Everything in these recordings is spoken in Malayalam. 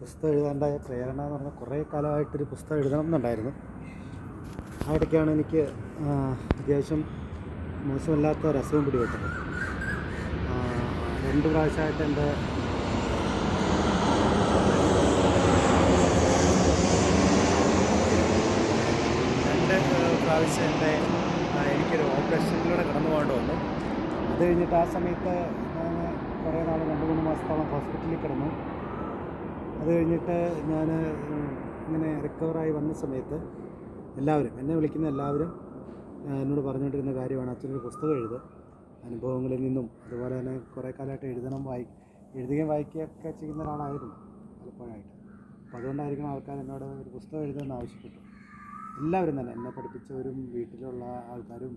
പുസ്തകം എഴുതാണ്ടായ പ്രേരണ എന്ന് പറഞ്ഞാൽ കുറേ കാലമായിട്ടൊരു പുസ്തകം എഴുതണം എന്നുണ്ടായിരുന്നു. ആ ഇടയ്ക്കാണ് എനിക്ക് അത്യാവശ്യം മോശമില്ലാത്ത ഒരു അസുഖം പിടിപെട്ടത് രണ്ട് പ്രാവശ്യമായിട്ട് എന്റെ രണ്ട് പ്രാവശ്യം എന്റെ എനിക്കൊരു ഓപ്പറേഷനിലൂടെ കടന്നു പോകേണ്ടി വന്നു. അത് കഴിഞ്ഞിട്ട് ആ സമയത്ത് ഞാൻ കുറേ നാൾ രണ്ട് മൂന്ന് മാസത്തോളം ഹോസ്പിറ്റലിൽ കിടന്നു. അത് കഴിഞ്ഞിട്ട് ഞാൻ ഇങ്ങനെ റിക്കവറായി വന്ന സമയത്ത് എല്ലാവരും എന്നെ വിളിക്കുന്ന എല്ലാവരും എന്നോട് പറഞ്ഞുകൊണ്ടിരുന്ന കാര്യമാണ് അച്ഛനൊരു പുസ്തകം എഴുത് അനുഭവങ്ങളിൽ നിന്നും അതുപോലെ തന്നെ കുറേ കാലമായിട്ട് എഴുതണം വായി എഴുതുകയും വായിക്കുകയൊക്കെ ചെയ്യുന്ന ഒരാളായിരുന്നു പലപ്പോഴായിട്ട്. അപ്പോൾ അതുകൊണ്ടായിരിക്കണം ആൾക്കാർ എന്നോട് ഒരു പുസ്തകം എഴുതുമെന്ന് ആവശ്യപ്പെട്ടു. എല്ലാവരും തന്നെ എന്നെ പഠിപ്പിച്ചവരും വീട്ടിലുള്ള ആൾക്കാരും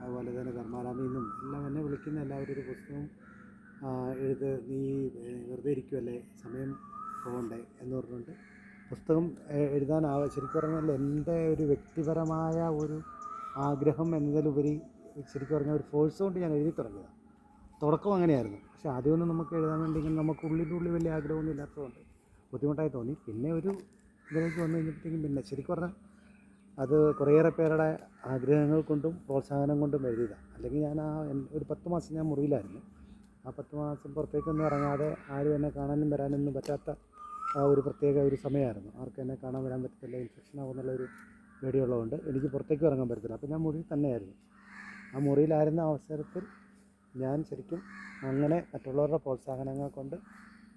അതുപോലെ തന്നെ കർമാരാമിൽ നിന്നും എല്ലാം എന്നെ വിളിക്കുന്ന എല്ലാവരും ഒരു പുസ്തകം എഴുത് നീ വെറുതെ ഇരിക്കുമല്ലേ സമയം പോകണ്ടേ എന്ന് പറഞ്ഞുകൊണ്ട് പുസ്തകം എഴുതാനാവ ശരിക്കും പറഞ്ഞാൽ എന്റെ ഒരു വ്യക്തിപരമായ ഒരു ആഗ്രഹം എന്നതിലുപരി ശരിക്കും പറഞ്ഞാൽ ഒരു ഫോഴ്സ് കൊണ്ട് ഞാൻ എഴുതി തുടങ്ങിയതാണ്. തുടക്കം അങ്ങനെയായിരുന്നു. പക്ഷെ ആദ്യമൊന്നും നമുക്ക് എഴുതാൻ വേണ്ടി ഇങ്ങനെ നമുക്ക് വലിയ ആഗ്രഹമൊന്നും ഇല്ലാത്തതുകൊണ്ട് ബുദ്ധിമുട്ടായി തോന്നി. പിന്നെ ഒരു ഇതിലേക്ക് വന്നു കഴിഞ്ഞപ്പോഴത്തേക്കും പിന്നെ ശരിക്കും പറഞ്ഞാൽ അത് കുറേയേറെ പേരുടെ ആഗ്രഹങ്ങൾ കൊണ്ടും പ്രോത്സാഹനം കൊണ്ടും എഴുതിയതാണ് അല്ലെങ്കിൽ ഞാൻ ആ ഒരു പത്ത് മാസം ഞാൻ മുറിയിലായിരുന്നു. ആ പത്ത് മാസം പുറത്തേക്കൊന്നും ഇറങ്ങാതെ ആരും എന്നെ കാണാനും വരാനൊന്നും പറ്റാത്ത ഒരു പ്രത്യേക ഒരു സമയമായിരുന്നു. ആർക്കും എന്നെ കാണാൻ വരാൻ പറ്റത്തില്ല ഇൻഫെക്ഷൻ ആകുമെന്നുള്ളൊരു പേടിയുള്ളതുകൊണ്ട് എനിക്ക് പുറത്തേക്ക് ഇറങ്ങാൻ പറ്റത്തില്ല. അപ്പോൾ ഞാൻ മുറിയിൽ തന്നെയായിരുന്നു. ആ മുറിയിലായിരുന്ന അവസരത്തിൽ ഞാൻ ശരിക്കും അങ്ങനെ മറ്റുള്ളവരുടെ പ്രോത്സാഹനങ്ങൾ കൊണ്ട്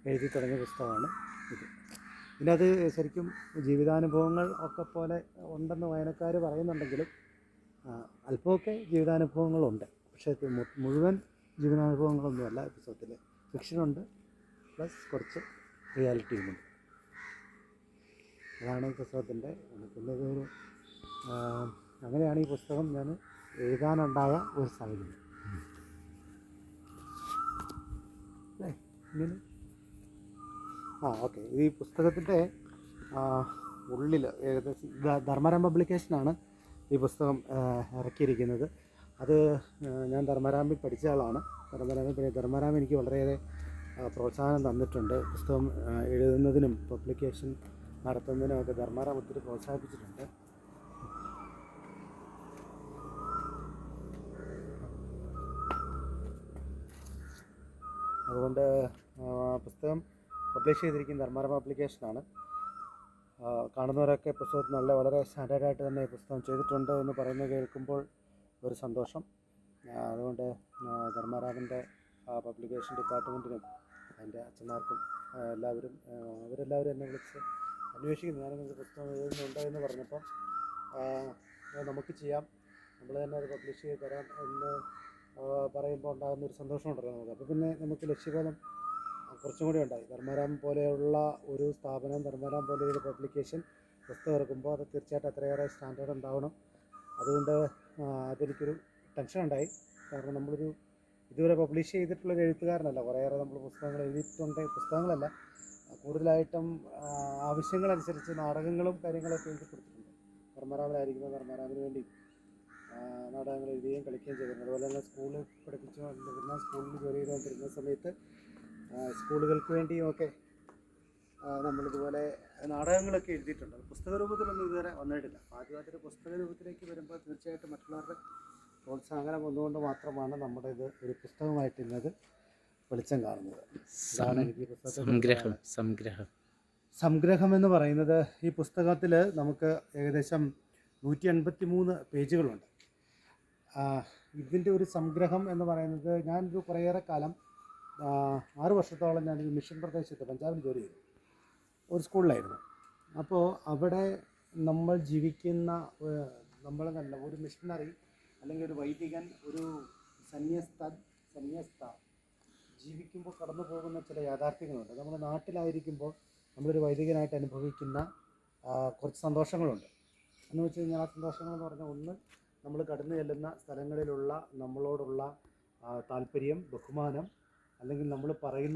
എഴുതി തുടങ്ങിയ പുസ്തകമാണ് ഇത്. ഇതിനകത്ത് ശരിക്കും ജീവിതാനുഭവങ്ങൾ ഒക്കെ പോലെ ഉണ്ടെന്ന് വായനക്കാർ പറയുന്നുണ്ടെങ്കിലും ആ, അല്പമൊക്കെ ജീവിതാനുഭവങ്ങളുണ്ട്. പക്ഷേ മുഴുവൻ ജീവിതാനുഭവങ്ങളൊന്നുമല്ല പുസ്തകത്തിൽ ഫിക്ഷനുണ്ട് പ്ലസ് കുറച്ച് റിയാലിറ്റിയുമുണ്ട് അതാണ് ഈ പുസ്തകത്തിന്റെ പിന്നെ ഇതൊരു അങ്ങനെയാണ് ഈ പുസ്തകം ഞാൻ എഴുതാനുണ്ടായ ഒരു സാഹചര്യം ഇങ്ങനെ. ആ ഓക്കെ. ഈ പുസ്തകത്തിന്റെ ഉള്ളിൽ ഏകദേശം ധർമ്മരാം പബ്ലിക്കേഷനാണ് ഈ പുസ്തകം ഇറക്കിയിരിക്കുന്നത്. അത് ഞാൻ ധർമ്മരാമിൽ പഠിച്ച ആളാണ്. ധർമ്മരാമിൽ പിന്നെ ധർമ്മരാം എനിക്ക് വളരെയേറെ പ്രോത്സാഹനം തന്നിട്ടുണ്ട്. പുസ്തകം എഴുതുന്നതിനും പബ്ലിക്കേഷൻ നടത്തുന്നതിനും ഒക്കെ ധർമ്മരാം ഒത്തിരി പ്രോത്സാഹിപ്പിച്ചിട്ടുണ്ട്. അതുകൊണ്ട് പുസ്തകം പബ്ലിഷ് ചെയ്തിരിക്കുന്ന ധർമ്മരം പബ്ലിക്കേഷനാണ് കാണുന്നവരൊക്കെ പുസ്തകത്തിൽ നല്ല വളരെ സ്റ്റാൻഡേർഡായിട്ട് തന്നെ പുസ്തകം ചെയ്തിട്ടുണ്ട് എന്ന് പറയുന്നത് കേൾക്കുമ്പോൾ ഒരു സന്തോഷം. അതുകൊണ്ട് ധർമ്മരാമന്റെ പബ്ലിക്കേഷൻ ഡിപ്പാർട്ട്മെന്റിനും അതിന്റെ അച്ഛന്മാർക്കും എല്ലാവരും അവരെല്ലാവരും എന്നെ വിളിച്ച് അന്വേഷിക്കുന്നു. ഞാനിങ്ങനെ പുസ്തകം എഴുതുന്നുണ്ടോ എന്ന് പറഞ്ഞപ്പം നമുക്ക് ചെയ്യാം. നമ്മൾ തന്നെ അത് പബ്ലിഷ് ചെയ്ത് തരാം എന്ന് പറയുമ്പോൾ ഉണ്ടാകുന്ന ഒരു സന്തോഷമുണ്ടല്ലോ നമുക്ക്. അപ്പോൾ പിന്നെ നമുക്ക് ലക്ഷ്യബോധം കുറച്ചും കൂടി ഉണ്ടായി. ധർമ്മരാം പോലെയുള്ള ഒരു സ്ഥാപനം ധർമ്മരാം പോലെ ഒരു പബ്ലിക്കേഷൻ പുസ്തകം ഇറക്കുമ്പോൾ അത് തീർച്ചയായിട്ടും അത്രയേറെ സ്റ്റാൻഡേർഡ് ഉണ്ടാവണം. അതുകൊണ്ട് അതെനിക്കൊരു ടെൻഷൻ ഉണ്ടായി. കാരണം നമ്മളൊരു ഇതുവരെ പബ്ലിഷ് ചെയ്തിട്ടുള്ളൊരു എഴുത്തുകാരനല്ല. കുറേയേറെ നമ്മൾ പുസ്തകങ്ങൾ എഴുതിയിട്ടുണ്ട്. പുസ്തകങ്ങളല്ല. കൂടുതലായിട്ടും ആവശ്യങ്ങളനുസരിച്ച് നാടകങ്ങളും കാര്യങ്ങളൊക്കെ എഴുതി കൊടുത്തിട്ടുണ്ട്. ധർമ്മരാമനായിരിക്കുന്ന ധർമ്മരാമന് വേണ്ടി നാടകങ്ങൾ എഴുതുകയും കളിക്കുകയും ചെയ്തിരുന്നു അതുപോലെ തന്നെ സ്കൂളിൽ പഠിപ്പിച്ചു കൊണ്ടിരുന്ന സ്കൂളിൽ ജോലി ചെയ്തുകൊണ്ടിരുന്ന സമയത്ത് സ്കൂളുകൾക്ക് വേണ്ടിയും ഒക്കെ നമ്മളിതുപോലെ നാടകങ്ങളൊക്കെ എഴുതിയിട്ടുണ്ട്. പുസ്തക രൂപത്തിലൊന്നും ഇതുവരെ വന്നിട്ടില്ല. ആദ്യമായിട്ടൊരു പുസ്തക രൂപത്തിലേക്ക് വരുമ്പോൾ തീർച്ചയായിട്ടും മറ്റുള്ളവരുടെ പ്രോത്സാഹനം ഒന്നുകൊണ്ട് മാത്രമാണ് നമ്മുടെ ഇത് ഒരു പുസ്തകമായിട്ട് ഇന്നത് വെളിച്ചം കാണുന്നത്. എനിക്ക് സംഗ്രഹം സംഗ്രഹം. സംഗ്രഹം എന്ന് പറയുന്നത് ഈ പുസ്തകത്തിൽ നമുക്ക് ഏകദേശം നൂറ്റി എൺപത്തി മൂന്ന് പേജുകളുണ്ട് ഇതിന്റെ ഒരു സംഗ്രഹം എന്ന് പറയുന്നത് ഞാനൊരു കുറേയേറെ കാലം ആറ് വർഷത്തോളം ഞാനൊരു മിഷൻ പ്രദേശത്ത് പഞ്ചാബിൽ ജോലി ചെയ്തു. ഒരു സ്കൂളിലായിരുന്നു. അപ്പോൾ അവിടെ നമ്മൾ ജീവിക്കുന്ന ഏഹ്, നമ്മൾ നല്ല ഒരു മിഷണറി അല്ലെങ്കിൽ ഒരു വൈദികൻ ഒരു സന്യസ്ത സന്യസ്ത ജീവിക്കുമ്പോൾ കടന്നു പോകുന്ന ചില യാഥാർത്ഥ്യങ്ങളുണ്ട്. നമ്മുടെ നാട്ടിലായിരിക്കുമ്പോൾ നമ്മളൊരു വൈദികനായിട്ട് അനുഭവിക്കുന്ന കുറച്ച് സന്തോഷങ്ങളുണ്ട്. എന്ന് വെച്ച് കഴിഞ്ഞാൽ ആ സന്തോഷങ്ങൾ എന്ന് പറഞ്ഞാൽ ഒന്ന് നമ്മൾ കടന്നു ചെല്ലുന്ന സ്ഥലങ്ങളിലുള്ള നമ്മളോടുള്ള താല്പര്യം ബഹുമാനം അല്ലെങ്കിൽ നമ്മൾ പറയുന്ന